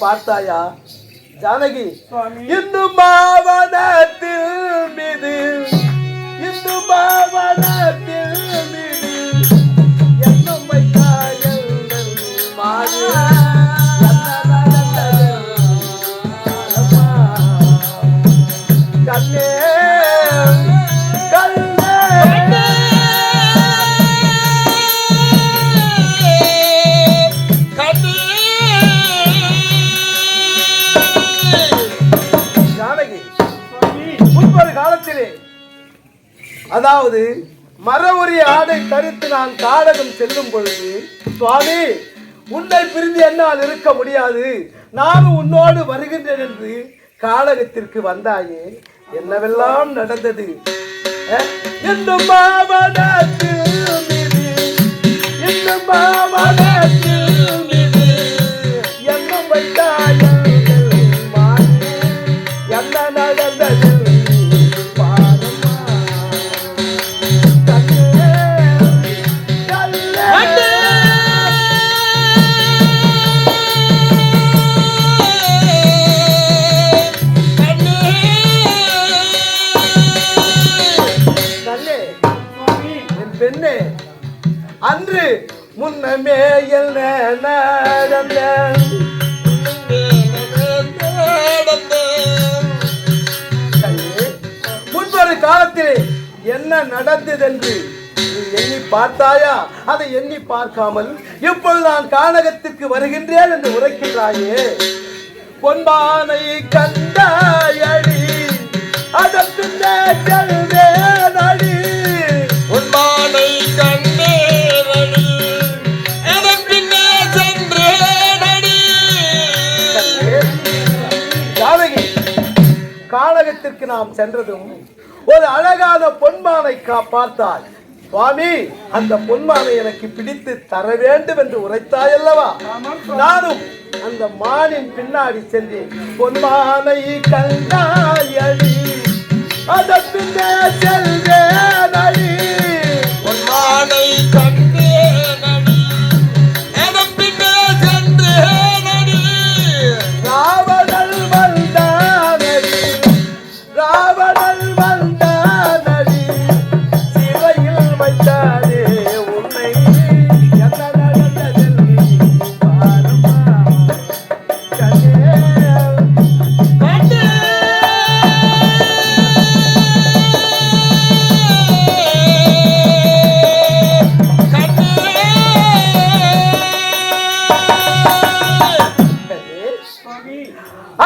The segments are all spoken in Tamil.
பார்த்தாயா? ஜானகி இந்து பாவனத்தில் மீது இந்து பாவனத்தில் மீது எண்ணம் வைத்தாயல் மாறு. கண்ணே கண்ணே அதாவது மர ஆடை தரித்து நான் காடகம் செல்லும் பொழுது சுவாமி உன்னை பிரிந்து என்னால் இருக்க முடியாது. நானும் உன்னோடு வருகின்றேன் என்று காடகத்திற்கு வந்தாயே என்னவெல்லாம் நடந்தது? அஹ், இன்னும் மாவனத்தில் மீது, அன்று முன்னமே என்ன நடந்த முன்பொரு காலத்தில் என்ன நடந்ததென்று எண்ணி பார்த்தாயா? அதை எண்ணி பார்க்காமல் இப்பொழுது நான் கானகத்துக்கு வருகின்றேன் என்று உரைக்கின்றாயே. பொன்பானை கண்டாயடி அதற்கு இடத்திற்கு நாம் சென்றதும் ஒரு அழகான பொன்மானை கா- சுவாமி அந்த பொன்மானை எனக்கு பிடித்து தர வேண்டும் என்று உரைத்தாய் அல்லவா நானும் அந்த மானின் பின்னாடி சென்றேன். பொன்மானை கண்டாயடி அதன் பின்னே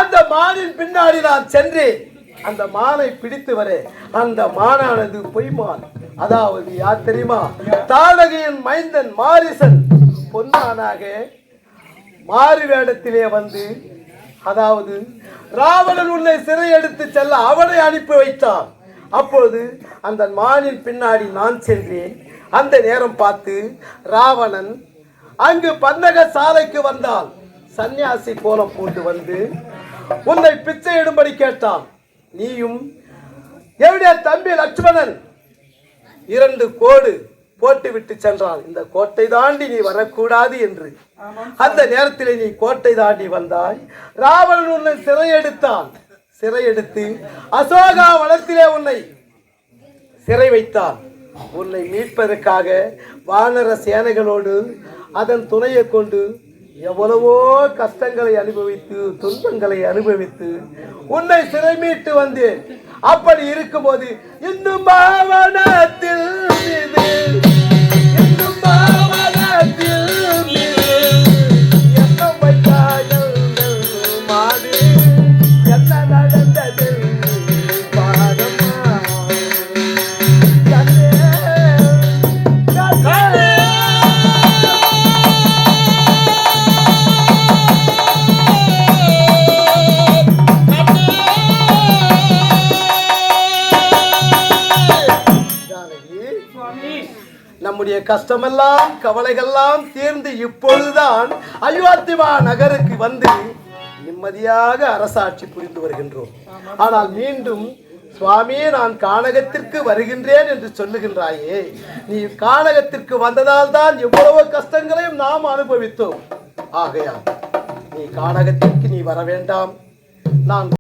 அந்த மானின் பின்னாடி நான் சென்றேன். அந்த மானை பிடித்து வர அந்த மானானது பொய்மான். அதாவது யார் தெரியுமா? தாடகையின் மைந்தன் மாரிசன். பொன்னானாக மாறு வேடத்திலே வந்து அதாவது ராவணன் உன்னை சிறை எடுத்து செல்ல அவனை அனுப்பி வைத்தான். அப்பொழுது அந்த மானின் பின்னாடி நான் சென்றேன். அந்த நேரம் பார்த்து ராவணன் அங்கு பந்தக சாலைக்கு வந்தான். சந்நியாசி கோலம் போட்டு வந்து உன்னை பிச்சை இடும்படி கேட்டான். நீயும் என்னுடைய தம்பி லட்சுமணன். இரண்டு கோடு போட்டு விட்டு சென்றான். இந்த கோட்டை தாண்டி நீ வரக்கூடாது என்று. அந்த நேரத்தில் நீ கோட்டை தாண்டி வந்தாய். ராவணன் உன்னை சிறையெடுத்தான். சிறையெடுத்து அசோகா வனத்திலே உன்னை சிறை வைத்தான். உன்னை மீட்பதற்காக வானர சேனைகளோடு அதன் துணையை கொண்டு எவ்வளவோ கஷ்டங்களை அனுபவித்து துன்பங்களை அனுபவித்து உன்னை சிறை மீட்டு வந்தேன். அப்படி இருக்கும்போது இன்னும் பாவனத்தில் நம்முடைய கஷ்டமெல்லாம் கவலைகள்லாம் தீர்ந்து இப்பொழுதுதான் அயோத்திமா நகருக்கு வந்து நிம்மதியாக அரசாட்சி புரிந்து வருகின்றோம். ஆனால் மீண்டும் சுவாமி நான் கானகத்திற்கு வருகின்றேன் என்று சொல்லுகின்றாயே நீ கானகத்திற்கு வந்ததால் தான் எவ்வளவு கஷ்டங்களையும் நாம் அனுபவித்தோம். ஆகையால் நீ கானகத்திற்கு நீ வர வேண்டாம். நான்